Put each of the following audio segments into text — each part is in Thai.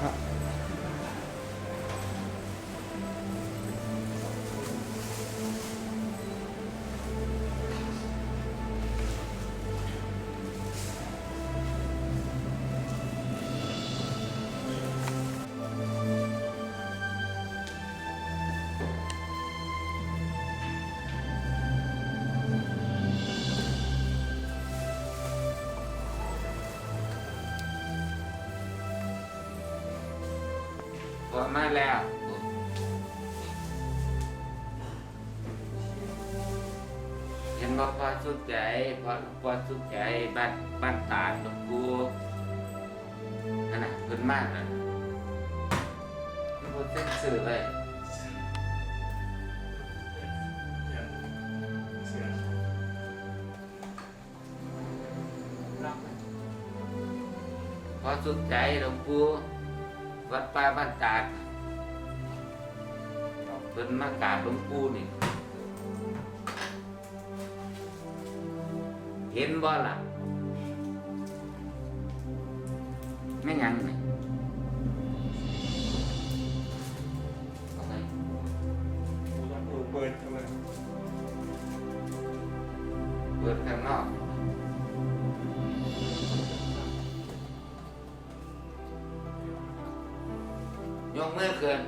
看。 มาแล้ว เห็นว่าพอสุดใจพอพอสุดใจบ้านบ้านตาดหลวงปู่นั่นน่ะเพิ่นมากนะมันบ่เซ็นสื่อเลยพอสุดใจหลวงปู่วัดป่าบ้านตาด พิ่นมากราบหลวงปู่นี่ เห็นบ่ล่ะไม่หยังนี่เอาไงเปิดทำไมเปิดข้างนอกยกมือขึ้น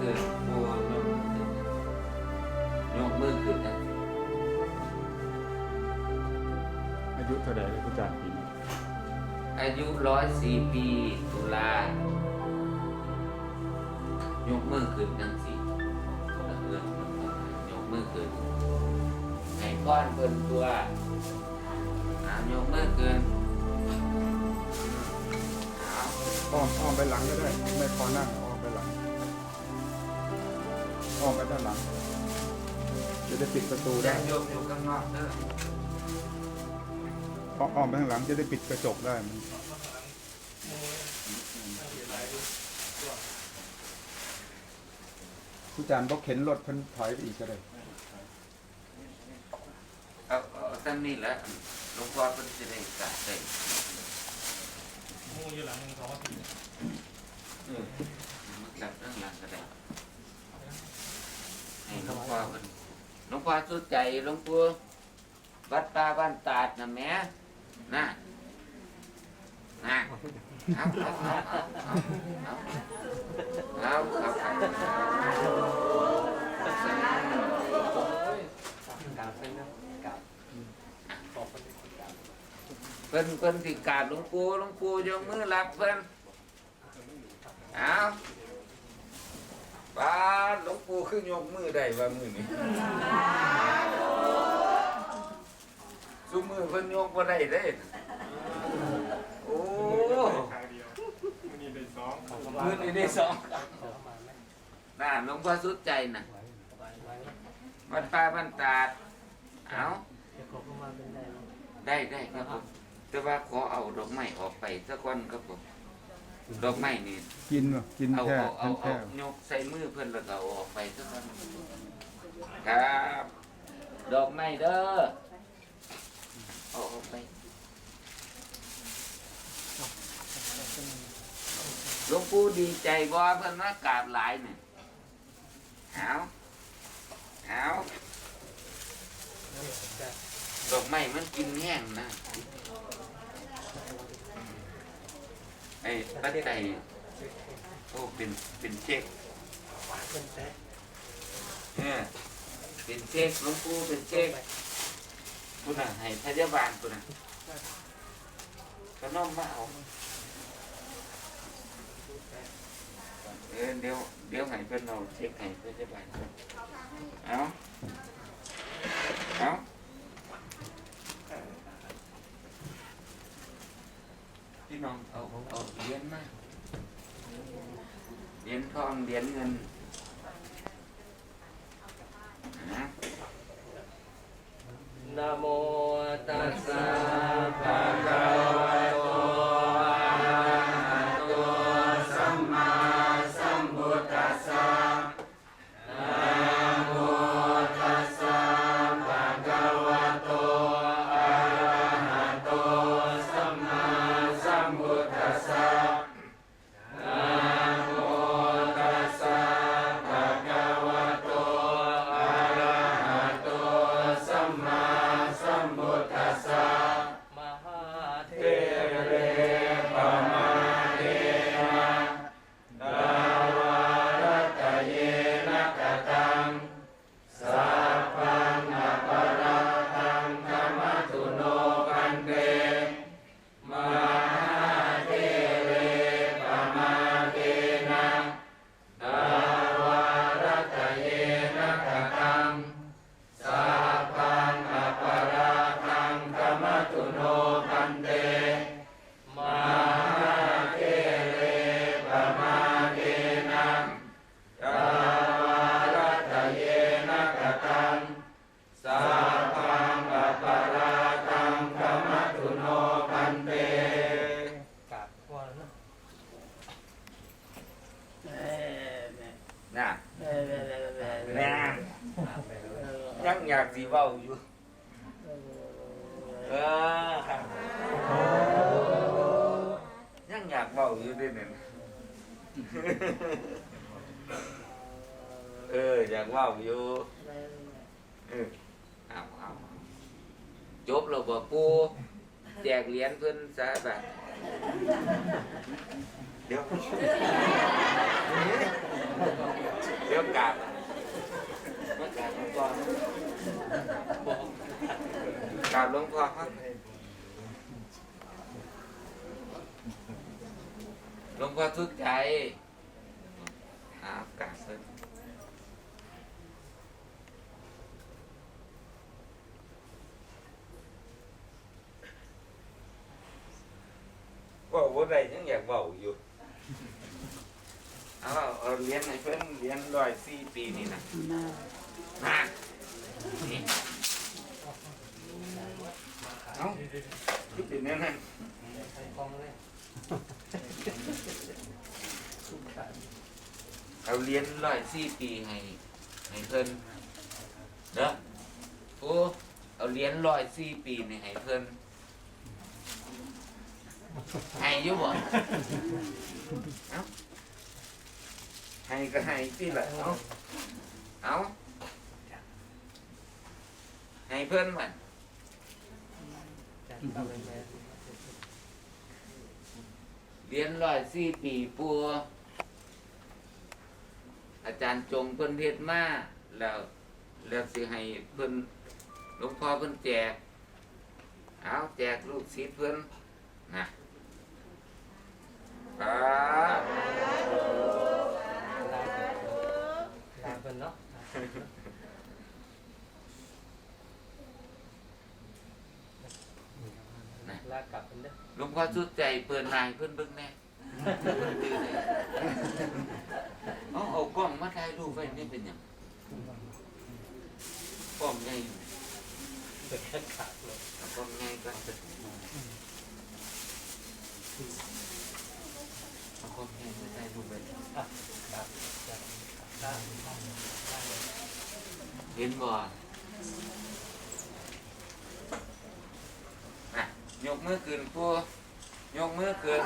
ยกมือขึ้นปู่ยกมือขึ้นยกมือขึ้นนะอายุเท่าไหร่เลยผู้จารย์ปีนี้อายุร้อยสี่ปีตุลายกมือขึ้นจังสิเอื้อนยกมือขึ้นให้ก้อนเปินตัวอ่ายกมือขึ้นเอาอ้อมอ้อมไปหลังก็ได้ ไม่พอนั่ง อ้อมไปหลังอ้อมไปด้านหลัง จะได้ปิดประตูอได้ย่าโยมอยู่ข้างนอกเด้ออ้อมอ้อมไปข้างหลังจะได้ปิดกระจกได้มันผู้จารย์บอกเข็นรถเพิ่นถอยไปอีกก็ได้เอาเอาตั้งนี้แหละหลวงพ่อเพิ่นจะได้กราบได้มูอยู่หลังหนึ่งสองสี่เออมากราบเรื่องหลังก็ได้ ให้หลวงพ่อเพิ่นหลวงพ่อสุดใจหลวงปู่วัดป่าบ้านตาดนะแม่น่ะน่ะเอาเอาเอาเอาเอาเอาครับกาบเป็นนะกาบขอบเป็นกาเพิ่นเพิ่นสิกราบหลวงปู่หลวงปู่ยกมือรับเพิ่นเอา ป้าดหลวงปู่คือยกมือได้ว่ามือนี้ซุมือเพิ่นยกบ่ได้เด้โอ้ทางเดียวมันนี่ได้สองมือนี้ได้สองน่าหลวงพ่อสุดใจน่ะวัดป่าบ้านตาดเอาจะขอเข้ามาเป็นได้ไหมได้ได้ครับผมแต่ว่าขอเอาดอกไม้ออกไปสักก้อนครับผม ดอกไม้นี่กินว่ะกินเอาแค่เอาเอาท่านเอาแค่ยกใส่มือเพื่อนแล้วก็เอาออกไปสักก้อนครับ ดอกไม้เด้อเอาออกไปหลวงปู่ดีใจบ่เพิ่นมากราบหลายเนี่ยเอาเอาดอกไม้มันกินแห้งนะ ไอ้ปัจจัยโอ้เป็นเป็นเช็คเป็นแท้เนี่ยเป็นเช็คหลวงปู่เป็นเช็คคุณน่ะให้พยาบาลคุณน่ะก็น้องมาเอาเออเดี๋ยวเดี๋ยวให้เพื่อนเราเช็คให้พยาบาลเอาเอา พี่น้องเอาเอาเหรียญมาเหรียญทองเหรียญเงินนะนะโมตัสสะ เอออยากว้าอยู่เออเอาเอาจบแล้วบ่ปูแจกเหรียญเพิ่อนซะแบบเดี๋ยว เดี๋ยวกราบมากราบหลวงพ่อกราบหลวงพ่อครับ ลวงพ่อทุกข์ใจอาวกราบเพิ่นเว่าบ่ได้ยังอยากเว้าอยู่เอาเอาเรียนให้เพิ่นเรียนร้อยสี่ปีนี่นะมานี่เอาคิดถึงนั่นนั่นใส่กอง เลยเอาเรียนร้อยสี่ปีให้ให้เพิ่นเด้อโอ้เอาเรียนร้อยสี่ปีนี่ให้เพิ่นให้อยู่บ่เอาให้ก็ให้ที่ละเอาเอาให้เพิ่นมัน จัดตามเลยแม่ เรียนร้อยสี่ปีปัวอาจารย์จงเพิ่นเฮ็ดมาแล้วแล้วสิให้เพิ่นหลวงพ่อเพิ่นแจกเอาแจกลูกศิษย์เพิ่นนะครับลาลาเป็นเนาะ ลากลับเป็นเด้อหลวงพ่อสุดใจเปิดนายเพิ่นเบิ่งแน่เอาเอากล้องมาถ่ายรูปไว้นี่เป็นหยังกล้องใหญ่เปิดแค่ขาดเลยเอากล้องใหญ่ก็เอากล้องใหญ่มาถ่ายรูปไว้ครับจัดได้เห็นบ่อะย กมือขึ้นปูยกมือขึ้น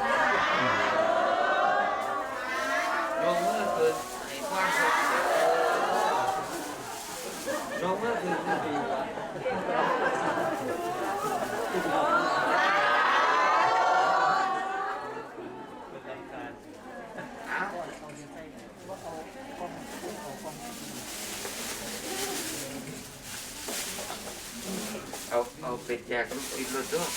ยกมือขึ้นให้ความสุขยกมือขึ้นก็ดีกว่าเอาเอาเอาไปแจกลูกศิษย์เลยด้วย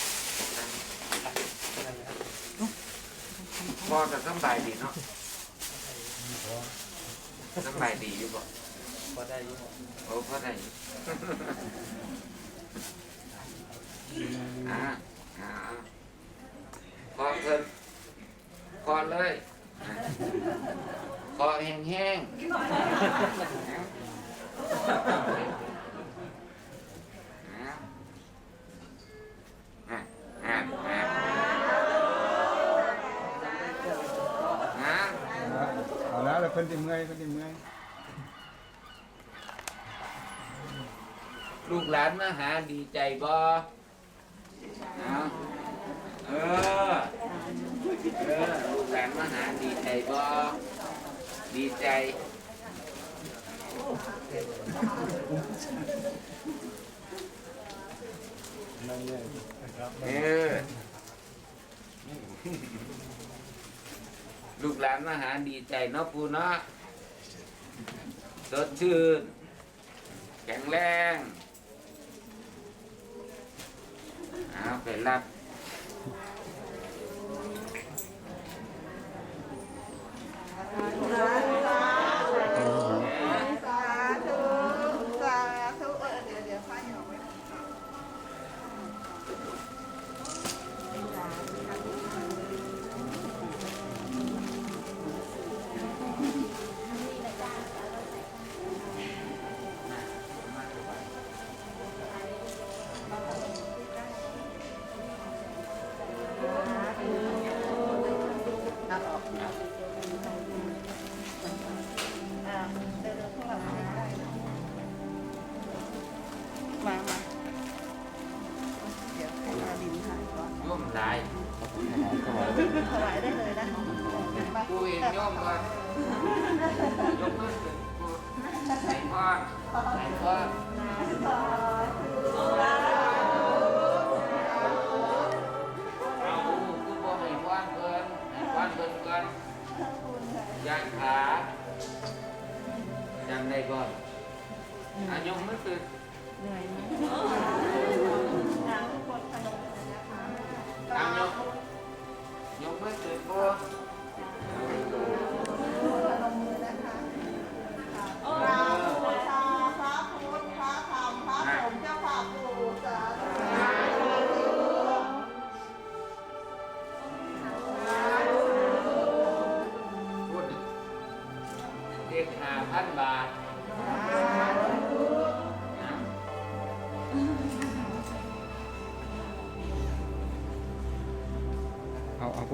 พ่อจะสำบายดีเนาะสำบายดีอยู่บ่พอได้อยุ่งโอ้พ่อได้อยู่อ่าอ่าพอเพิ่นพอเลยอะพอแห้งๆอะอะอะอะ เอาแล้วแล้วเพิ่นสิเมื่อยเพิ่นสิเมื่อยลูกหลานมาหาดีใจบ่เอาเออ เออ ลูกหลานมาหาดีใจบ่ดีใจนั่นเนี่ยเออ ลูกหลานมาหาดีใจเนาะปูเนาะสดชื่น แข็งแรงเอาไปรับ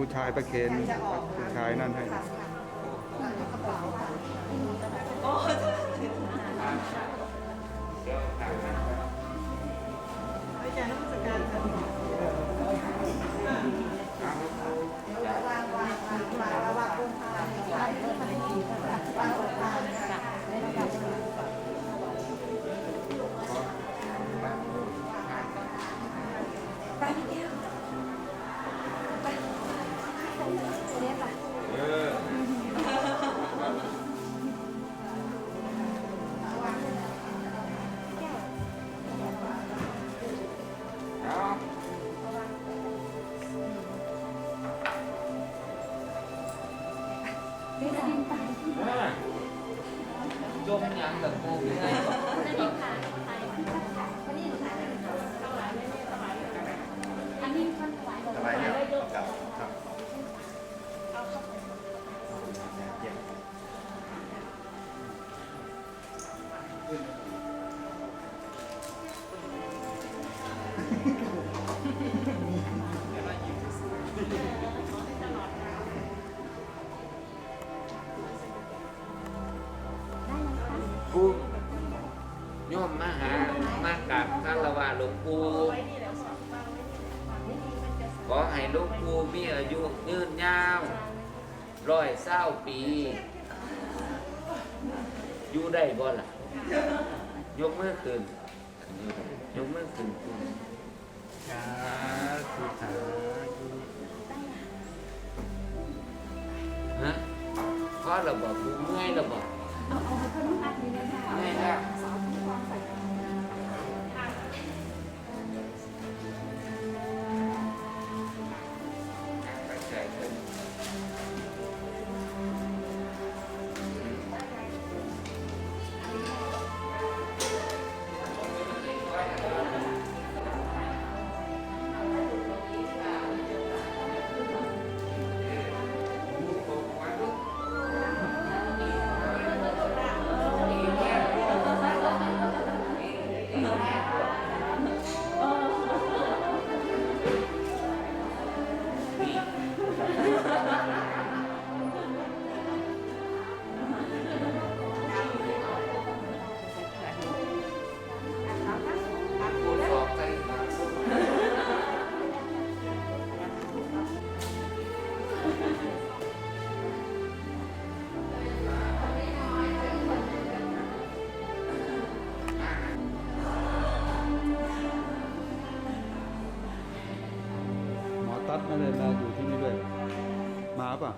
ู้ชายประเคนผู้ชายนั่นให้วางวางวา กูขอให้ลูกกูมีอายุยืนยาวร้อยเศร้าปี อยู่ได้บ่ล่ะ ยกมือขึ้น ยกมือขึ้นคุณสาธุสาฮะพ่อเราบอกกูเมื่อยเราบอกเมื่อยแล้ว apa?